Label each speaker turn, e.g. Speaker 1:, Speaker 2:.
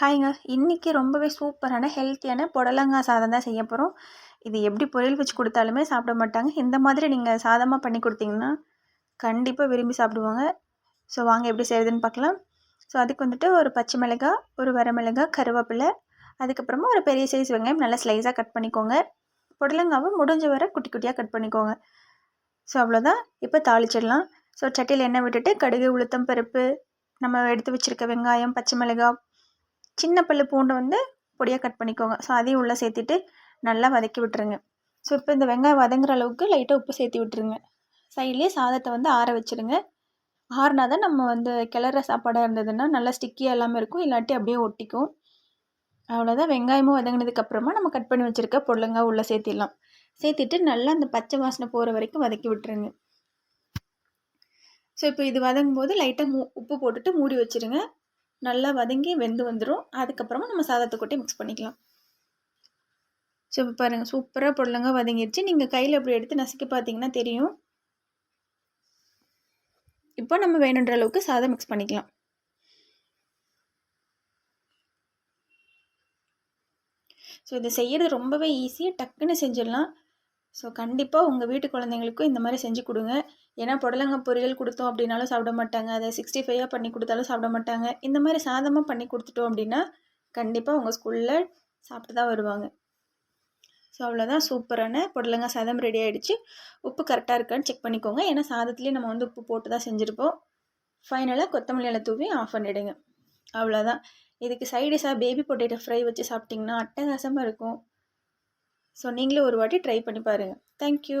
Speaker 1: ஹாய்ங்க. இன்றைக்கி ரொம்பவே சூப்பரான ஹெல்த்தியான புடலங்காய் சாதம் தான் செய்ய போகிறோம் இது எப்படி பொரியல் வச்சு கொடுத்தாலுமே சாப்பிட மாட்டாங்க. இந்த மாதிரி நீங்கள் சாதமாக பண்ணி கொடுத்தீங்கன்னா கண்டிப்பாக விரும்பி சாப்பிடுவாங்க. ஸோ வாங்க எப்படி செய்கிறதுன்னு பார்க்கலாம். ஸோ அதுக்கு வந்துட்டு ஒரு பச்சை மிளகாய் ஒரு வரமிளகாய் கருவேப்பிலை அதுக்கப்புறமா ஒரு பெரிய சைஸ் வெங்காயம் நல்லா ஸ்லைஸாக கட் பண்ணிக்கோங்க. புடலங்காவை முடிஞ்ச வரை குட்டி குட்டியாக கட் பண்ணிக்கோங்க. ஸோ அவ்வளோதான் இப்போ தாளிச்சிடலாம். ஸோ சட்டியில் எண்ணெய் விட்டுட்டு கடுகு உளுத்தம் பருப்பு நம்ம எடுத்து வச்சுருக்க வெங்காயம் பச்சை மிளகாய் சின்ன பல்லு பூண்டை வந்து பொடியாக கட் பண்ணிக்கோங்க. ஸோ அதையும் உள்ளே சேர்த்துட்டு நல்லா வதக்கி விட்டுருங்க. ஸோ இப்போ இந்த வெங்காயம் வதங்குற அளவுக்கு லைட்டாக உப்பு சேர்த்து விட்டுருங்க. சைட்லேயே சாதத்தை வந்து ஆற வச்சுருங்க. ஆறுனா தான் நம்ம வந்து கிளற சாப்பாடாக இருந்ததுன்னா நல்லா ஸ்டிக்கியாக எல்லாமே இருக்கும். இல்லாட்டி அப்படியே ஒட்டிக்கும். அவ்வளோதான் வெங்காயமும் வதங்கினதுக்கப்புறமா நம்ம கட் பண்ணி வச்சுருக்க பொடலங்காய் உள்ளே சேர்த்திடலாம். சேர்த்துட்டு நல்லா அந்த பச்சை வாசனை போகிற வரைக்கும் வதக்கி விட்டுருங்க. ஸோ இப்போ இது வதங்கும் போது லைட்டாக மூ உப்பு போட்டுட்டு மூடி வச்சுருங்க. நல்லா வதங்கி வெந்து வந்துடும் அதுக்கப்புறமா நம்ம சாதத்தை கொட்டி மிக்ஸ் பண்ணிக்கலாம். ஸோ இப்போ பாருங்கள் சூப்பராக பொருளங்க வதங்கிடுச்சு நீங்கள் கையில் அப்படி எடுத்து நசுக்கி பார்த்தீங்கன்னா தெரியும். இப்போ நம்ம வேணுன்ற அளவுக்கு சாதம் மிக்ஸ் பண்ணிக்கலாம். ஸோ இதை செய்கிறது ரொம்பவே ஈஸியாக டக்குன்னு செஞ்சிடலாம். ஸோ கண்டிப்பாக உங்கள் வீட்டு குழந்தைங்களுக்கும் இந்த மாதிரி செஞ்சு கொடுங்க. ஏன்னா புடலங்க பொரியல் கொடுத்தோம் அப்படின்னாலும் சாப்பிட மாட்டாங்க. அதை சிக்ஸ்டி ஃபைவாக பண்ணி கொடுத்தாலும் சாப்பிட மாட்டாங்க. இந்த மாதிரி சாதமாக பண்ணி கொடுத்துட்டோம் அப்படின்னா கண்டிப்பாக உங்கள் ஸ்கூலில் சாப்பிட்டு தான் வருவாங்க. ஸோ அவ்வளோதான் சூப்பரான புடலங்காய் சாதம் ரெடி ஆகிடுச்சு உப்பு கரெக்டாக இருக்கான்னு செக் பண்ணிக்கோங்க. ஏன்னா சாதத்துலேயே நம்ம வந்து உப்பு போட்டு தான் செஞ்சுருப்போம் ஃபைனலாக கொத்தமல்லி இலை தூவி ஆஃப் பண்ணிவிடுங்க அவ்வளோதான் இதுக்கு சைடிஷாக பேபி பொட்டேட்டோ ஃப்ரை வச்சு சாப்பிட்டிங்கன்னா அட்டகாசமாக இருக்கும். ஸோ நீங்களும் ஒரு வாட்டி ட்ரை பண்ணி பாருங்கள் தேங்க்யூ